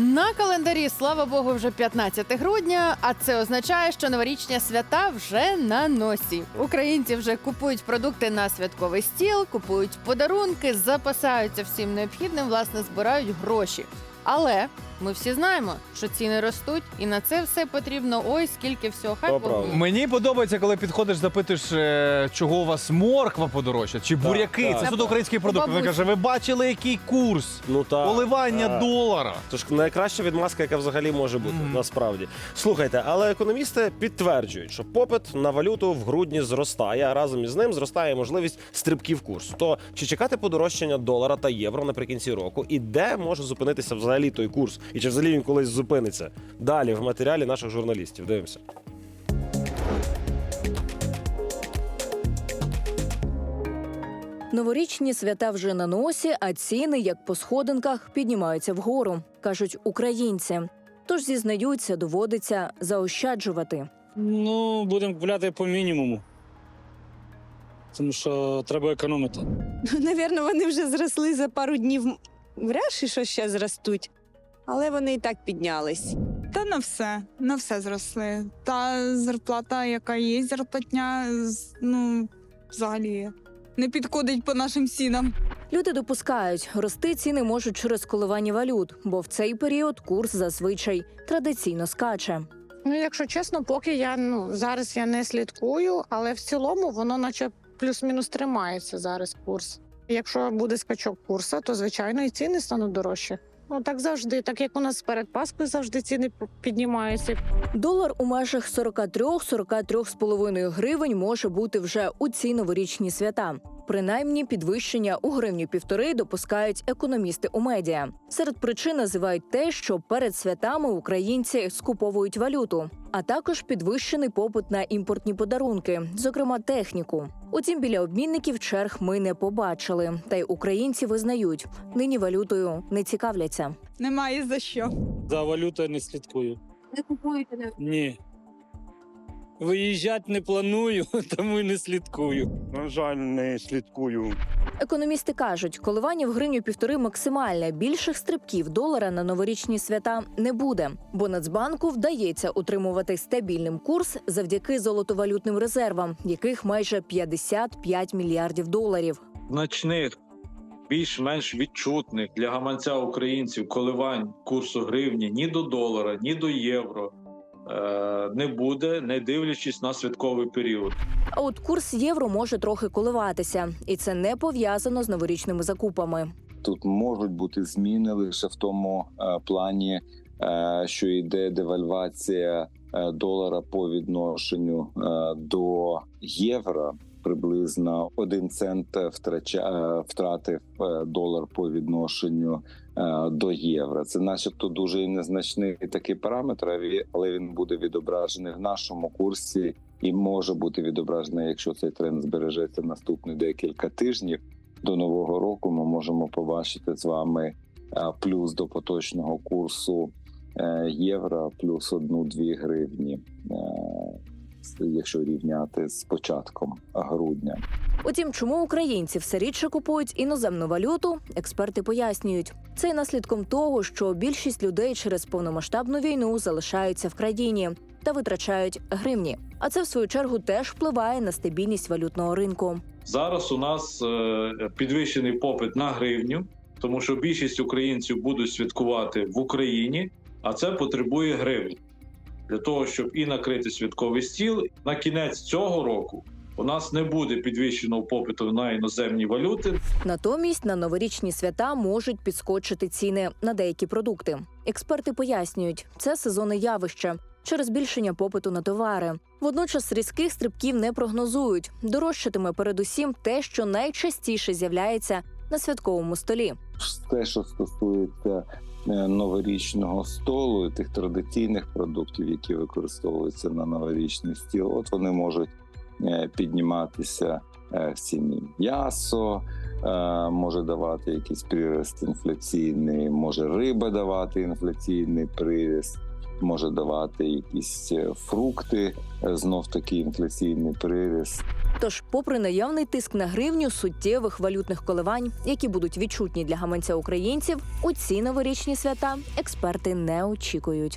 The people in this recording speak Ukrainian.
На календарі, слава Богу, вже 15 грудня, а це означає, що новорічні свята вже на носі. Українці вже купують продукти на святковий стіл, купують подарунки, запасаються всім необхідним, власне, збирають гроші. Але ми всі знаємо, що ціни ростуть, і на це все потрібно ой, скільки всього. Хай То правда. милує. Мені подобається, коли підходиш, запитуєш, е, чого у вас морква подорожча, чи буряки. так. Це суто український продукт. Він бабусі. каже, ви бачили, який курс Ну так. поливання так. долара. Тож найкраща відмазка, яка взагалі може бути, насправді. Слухайте, але економісти підтверджують, що попит на валюту в грудні зростає, а разом із ним зростає можливість стрибків курсу. То чи чекати подорожчання долара та євро наприкінці року, і де може зупинитися взагалі той курс, і чи взагалі він колись зупиниться? Далі в матеріалі наших журналістів. Дивимося. Новорічні свята вже на носі, а ціни, як по сходинках, піднімаються вгору, кажуть українці. Тож зізнаються, доводиться заощаджувати. Ну, будемо купляти по мінімуму. Тому що треба економити. Ну, Навірно, вони вже зросли за пару днів. Вряд чи що ще зростуть. Але вони і так піднялись. Та на все, на все зросли. Та зарплата, яка є, зарплатня, ну, взагалі не підходить по нашим цінам. Люди допускають, рости ціни можуть через коливання валют, бо в цей період курс зазвичай традиційно скаче. Ну, якщо чесно, поки я ну зараз я не слідкую, але в цілому воно, наче плюс-мінус тримається зараз курс. Якщо буде скачок курсу, то звичайно і ціни стануть дорожчі. Ну так завжди, так як у нас перед Паскою завжди ціни піднімаються. Долар у межах 43-43,5 гривень може бути вже у ці новорічні свята. Принаймні, підвищення у гривню півтори допускають економісти у медіа. Серед причин називають те, що перед святами українці скуповують валюту, а також підвищений попит на імпортні подарунки, зокрема техніку. Утім, біля обмінників черг ми не побачили. Та й українці визнають, нині валютою не цікавляться. Немає за що. За валютою не слідкую. Не купуєте не Ні. Виїжджати не планую, тому й не слідкую. На жаль, не слідкую. Економісти кажуть, коливання в гривню півтори максимальне. Більших стрибків долара на новорічні свята не буде, бо Нацбанку вдається утримувати стабільним курс завдяки золотовалютним резервам, яких майже 55 мільярдів доларів. значних, більш-менш відчутних для гаманця українців коливань курсу гривні ні до долара, ні до євро не буде, не дивлячись на святковий період. А от курс євро може трохи коливатися, і це не пов'язано з новорічними закупами. Тут можуть бути зміни лише в тому е, плані, е, що йде девальвація е, долара по відношенню е, до євро. Приблизно один цент втрача, е, втратив е, долар по відношенню е, до євро. Це, начебто, дуже незначний такий параметр, але він буде відображений в нашому курсі і може бути відображений, якщо цей тренд збережеться наступні декілька тижнів до нового року ми можемо побачити з вами е, плюс до поточного курсу е, євро, плюс одну-дві гривні, е, с- якщо рівняти з початком грудня. Утім, чому українці все рідше купують іноземну валюту, експерти пояснюють. Це й наслідком того, що більшість людей через повномасштабну війну залишаються в країні та витрачають гривні. А це в свою чергу теж впливає на стабільність валютного ринку. Зараз у нас е, підвищений попит на гривню, тому що більшість українців будуть святкувати в Україні, а це потребує гривні для того, щоб і накрити святковий стіл. На кінець цього року у нас не буде підвищеного попиту на іноземні валюти. Натомість на новорічні свята можуть підскочити ціни на деякі продукти. Експерти пояснюють, це сезонне явище через збільшення попиту на товари. Водночас різких стрибків не прогнозують. Дорожчатиме передусім те, що найчастіше з'являється на святковому столі. Те, що стосується новорічного столу і тих традиційних продуктів, які використовуються на новорічний стіл, от вони можуть е, підніматися е, в ціні. М'ясо е, може давати якийсь приріст інфляційний, може риба давати інфляційний приріст. Може давати якісь е, фрукти, е, знов таки інфляційний приріст. Тож, попри наявний тиск на гривню, суттєвих валютних коливань, які будуть відчутні для гаманця українців, у ці новорічні свята експерти не очікують.